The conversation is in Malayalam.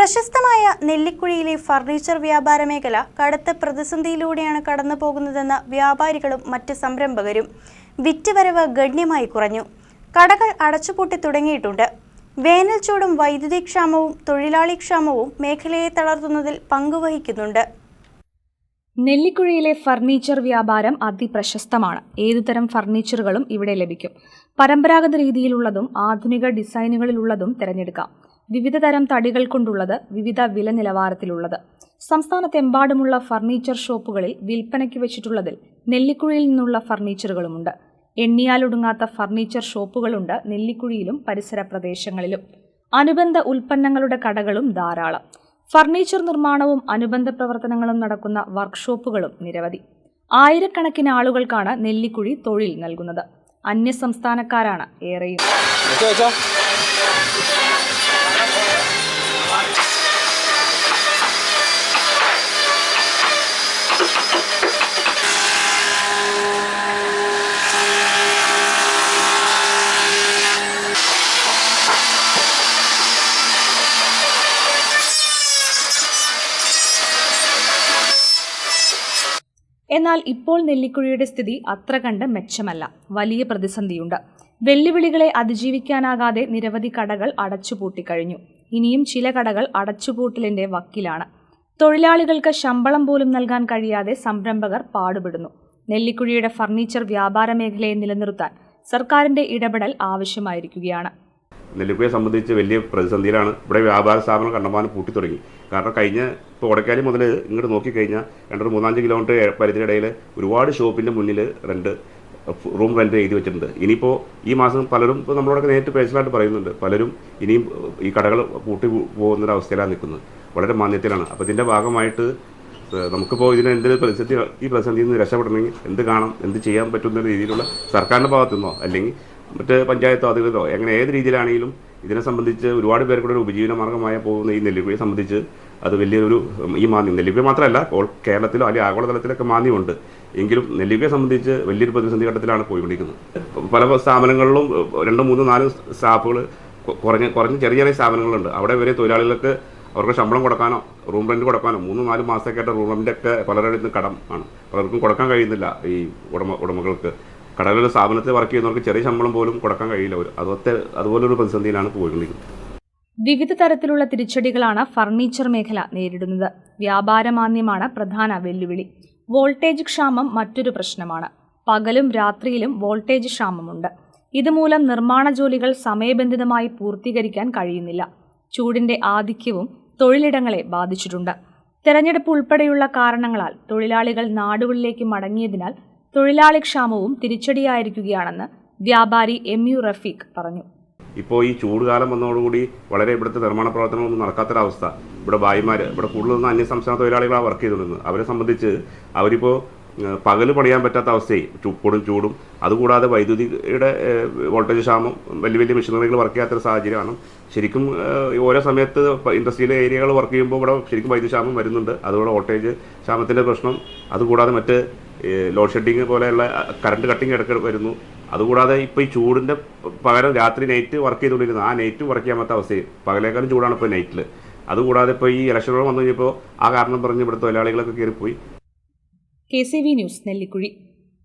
പ്രശസ്തമായ നെല്ലിക്കുഴിയിലെ ഫർണിച്ചർ വ്യാപാര മേഖല കടുത്ത പ്രതിസന്ധിയിലൂടെയാണ് കടന്നു പോകുന്നതെന്ന് വ്യാപാരികളും മറ്റ് സംരംഭകരും വിറ്റുവരവ് ഗണ്യമായി കുറഞ്ഞു. കടകൾ അടച്ചുപൂട്ടി തുടങ്ങിയിട്ടുണ്ട്. വേനൽ ചൂടും വൈദ്യുതി ക്ഷാമവും തൊഴിലാളി ക്ഷാമവും മേഖലയെ തളർത്തുന്നതിൽ പങ്കുവഹിക്കുന്നുണ്ട്. നെല്ലിക്കുഴിയിലെ ഫർണിച്ചർ വ്യാപാരം അതിപ്രശസ്തമാണ്. ഏതുതരം ഫർണിച്ചറുകളും ഇവിടെ ലഭിക്കും. പരമ്പരാഗത രീതിയിലുള്ളതും ആധുനിക ഡിസൈനുകളിലുള്ളതും തിരഞ്ഞെടുക്കാം. വിവിധ തരം തടികൾ കൊണ്ടുള്ളത് വിവിധ വില നിലവാരത്തിലുള്ളത്. സംസ്ഥാനത്തെമ്പാടുമുള്ള ഫർണിച്ചർ ഷോപ്പുകളിൽ വിൽപ്പനയ്ക്ക് വെച്ചിട്ടുള്ളതിൽ നെല്ലിക്കുഴിയിൽ നിന്നുള്ള ഫർണിച്ചറുകളുമുണ്ട്. എണ്ണിയാലൊടുങ്ങാത്ത ഫർണിച്ചർ ഷോപ്പുകളുണ്ട് നെല്ലിക്കുഴിയിലും പരിസര പ്രദേശങ്ങളിലും. അനുബന്ധ ഉൽപ്പന്നങ്ങളുടെ കടകളും ധാരാളം. ഫർണിച്ചർ നിർമ്മാണവും അനുബന്ധ പ്രവർത്തനങ്ങളും നടക്കുന്ന വർക്ക്ഷോപ്പുകളും നിരവധി. ആയിരക്കണക്കിന് ആളുകൾക്കാണ് നെല്ലിക്കുഴി തൊഴിൽ നൽകുന്നത്. അന്യസംസ്ഥാനക്കാരാണ് ഏറെയും. എന്നാൽ ഇപ്പോൾ നെല്ലിക്കുഴിയുടെ സ്ഥിതി അത്ര കണ്ട് മെച്ചമല്ല. വലിയ പ്രതിസന്ധിയുണ്ട്. വെല്ലുവിളികളെ അതിജീവിക്കാനാകാതെ നിരവധി കടകൾ അടച്ചുപൂട്ടിക്കഴിഞ്ഞു ഇനിയും ചില കടകൾ അടച്ചുപൂട്ടലിന്റെ വക്കിലാണ്. തൊഴിലാളികൾക്ക് ശമ്പളം പോലും നൽകാൻ കഴിയാതെ സംരംഭകർ പാടുപെടുന്നു. നെല്ലിക്കുഴിയുടെ ഫർണിച്ചർ വ്യാപാര മേഖലയെ നിലനിർത്താൻ സർക്കാരിന്റെ ഇടപെടൽ ആവശ്യമായിരിക്കുകയാണ്. നെല്ലിപ്പയെ സംബന്ധിച്ച് വലിയ പ്രതിസന്ധിയിലാണ്. ഇവിടെ വ്യാപാര സ്ഥാപനം കണ്ടമാനം പൂട്ടി തുടങ്ങി കാരണം കഴിഞ്ഞ ഇപ്പോൾ കൊടക്കാലി മുതൽ ഇങ്ങോട്ട് നോക്കിക്കഴിഞ്ഞാൽ രണ്ടൊരു മൂന്നാൽ കിലോമീറ്റർ പരിധിയിടയിൽ ഒരുപാട് ഷോപ്പിന്റെ മുന്നിൽ റെന്റ് റൂം റെന്റ് എഴുതി വെച്ചിട്ടുണ്ട്. ഇനിയിപ്പോൾ ഈ മാസം പലരും ഇപ്പോൾ നമ്മളോടൊക്കെ നേരിട്ട് പേഴ്സണലായിട്ട് പറയുന്നുണ്ട്. പലരും ഇനിയും ഈ കടകൾ പൂട്ടി പോകുന്നൊരവസ്ഥയിലാണ് നിൽക്കുന്നത്. വളരെ മാന്യത്തിലാണ്. അപ്പോൾ ഇതിന്റെ ഭാഗമായിട്ട് നമുക്കിപ്പോൾ ഇതിന് എന്തെങ്കിലും പ്രതിസന്ധി ഈ പ്രതിസന്ധിയിൽ നിന്ന് രക്ഷപ്പെടണമെങ്കിൽ എന്ത് കാണാം എന്ത് ചെയ്യാൻ പറ്റുന്ന രീതിയിലുള്ള സർക്കാരിന്റെ ഭാഗത്തു നിന്നോ അല്ലെങ്കിൽ മറ്റ് പഞ്ചായത്തോ അധികൃതരോ എങ്ങനെ ഏത് രീതിയിലാണെങ്കിലും ഇതിനെ സംബന്ധിച്ച് ഒരുപാട് പേർക്കൂടെ ഒരു ഉപജീവന മാർഗമായ പോകുന്ന ഈ നെല്ലിക്കുഴിയെ സംബന്ധിച്ച് അത് വലിയൊരു ഈ മാന്യം നെല്ലിക്കുഴി മാത്രമല്ല ഓൾ കേരളത്തിലോ അല്ലെങ്കിൽ ആഗോളതലത്തിലൊക്കെ മാന്യമുണ്ട്. എങ്കിലും നെല്ലിക്കുഴിയെ സംബന്ധിച്ച് വലിയൊരു പ്രതിസന്ധി ഘട്ടത്തിലാണ് പോയിക്കൊണ്ടിരിക്കുന്നത്. പല സ്ഥാപനങ്ങളിലും രണ്ടും മൂന്നും നാലും സ്റ്റാഫുകൾ കുറഞ്ഞ കുറഞ്ഞ ചെറിയ ചെറിയ സ്ഥാപനങ്ങളുണ്ട്. അവിടെ വരെ തൊഴിലാളികൾക്ക് അവർക്ക് ശമ്പളം കൊടുക്കാനോ റൂം റെന്റ് കൊടുക്കാനോ മൂന്നും നാലും മാസത്തേക്കായിട്ട് റൂം റെന്റൊക്കെ പലരുടെ കടം ആണ്. പലർക്കും കൊടുക്കാൻ കഴിയുന്നില്ല ഈ ഉടമ ഉടമകൾക്ക്. കടകളുടെ സ്ഥാപനത്തിൽ വർക്ക് ചെയ്യുന്നവർക്ക് ചെറിയ ശമ്പളം പോലും കൊടുക്കാൻ കഴിയില്ല. അതൊക്കെ അതുപോലൊരു പ്രതിസന്ധിയിലാണ് പോയിക്കൊണ്ടിരിക്കുന്നത്. വിവിധ തരത്തിലുള്ള തിരിച്ചടികളാണ് ഫർണിച്ചർ മേഖല നേരിടുന്നത്. വ്യാപാരമാന്ദ്യമാണ് പ്രധാന വെല്ലുവിളി. വോൾട്ടേജ് ക്ഷാമം മറ്റൊരു പ്രശ്നമാണ്. പകലും രാത്രിയിലും വോൾട്ടേജ് ക്ഷാമമുണ്ട്. ഇതുമൂലം നിർമ്മാണ ജോലികൾ സമയബന്ധിതമായി പൂർത്തീകരിക്കാൻ കഴിയുന്നില്ല. ചൂടിന്റെ ആധിക്യവും തൊഴിലിടങ്ങളെ ബാധിച്ചിട്ടുണ്ട്. തെരഞ്ഞെടുപ്പ് ഉൾപ്പെടെയുള്ള കാരണങ്ങളാൽ തൊഴിലാളികൾ നാടുകളിലേക്ക് മടങ്ങിയതിനാൽ തൊഴിലാളി ക്ഷാമവും തിരിച്ചടിയായിരിക്കുകയാണെന്ന് വ്യാപാരി എം യു റഫീഖ് പറഞ്ഞു. ഇപ്പോൾ ഈ ചൂട് കാലം വന്നതോടുകൂടി വളരെ ഇവിടുത്തെ നിർമ്മാണ പ്രവർത്തനങ്ങളൊന്നും നടക്കാത്തൊരവസ്ഥ. ഇവിടെ ഭായിമാർ ഇവിടെ കൂടുതലൊന്നും അന്യ സംസ്ഥാന തൊഴിലാളികളാണ് വർക്ക് ചെയ്തുകൊണ്ടിരുന്നത്. അവരെ സംബന്ധിച്ച് അവരിപ്പോൾ പകൽ പണിയാൻ പറ്റാത്ത അവസ്ഥയായി. ചൂ- ചൂടും. അതുകൂടാതെ വൈദ്യുതിയുടെ വോൾട്ടേജ് ക്ഷാമം വലിയ വലിയ മെഷീനറികൾ വർക്ക് ചെയ്യാത്തൊരു സാഹചര്യമാണ്. ശരിക്കും ഓരോ സമയത്ത് ഇൻഡസ്ട്രിയിലെ ഏരിയകൾ വർക്ക് ചെയ്യുമ്പോൾ ഇവിടെ ശരിക്കും വൈദ്യുതി ക്ഷാമം വരുന്നുണ്ട്. അതുപോലെ വോൾട്ടേജ് ക്ഷാമത്തിന്റെ പ്രശ്നം. അതുകൂടാതെ മറ്റ് ലോഡ് ഷെഡിങ് പോലെയുള്ള കറണ്ട് കട്ടിങ് ഇടയ്ക്ക് വരുന്നു. അതുകൂടാതെ ഇപ്പോൾ ഈ ചൂടിന്റെ പകരം രാത്രി നൈറ്റ് വർക്ക് ചെയ്തുകൊണ്ടിരുന്നു ആ നൈറ്റ് വർക്ക് ചെയ്യാൻ പറ്റാത്ത അവസ്ഥയും പകലേക്കാളും ചൂടാണ് ഇപ്പോൾ നൈറ്റിൽ അതുകൂടാതെ ഇപ്പോൾ ഈ ഇലക്ഷനുകൾ വന്നു കഴിഞ്ഞപ്പോൾ ആ കാരണം പറഞ്ഞ് ഇവിടെ തൊഴിലാളികളൊക്കെ കയറിപ്പോയി. K C V news Nellikuzhi.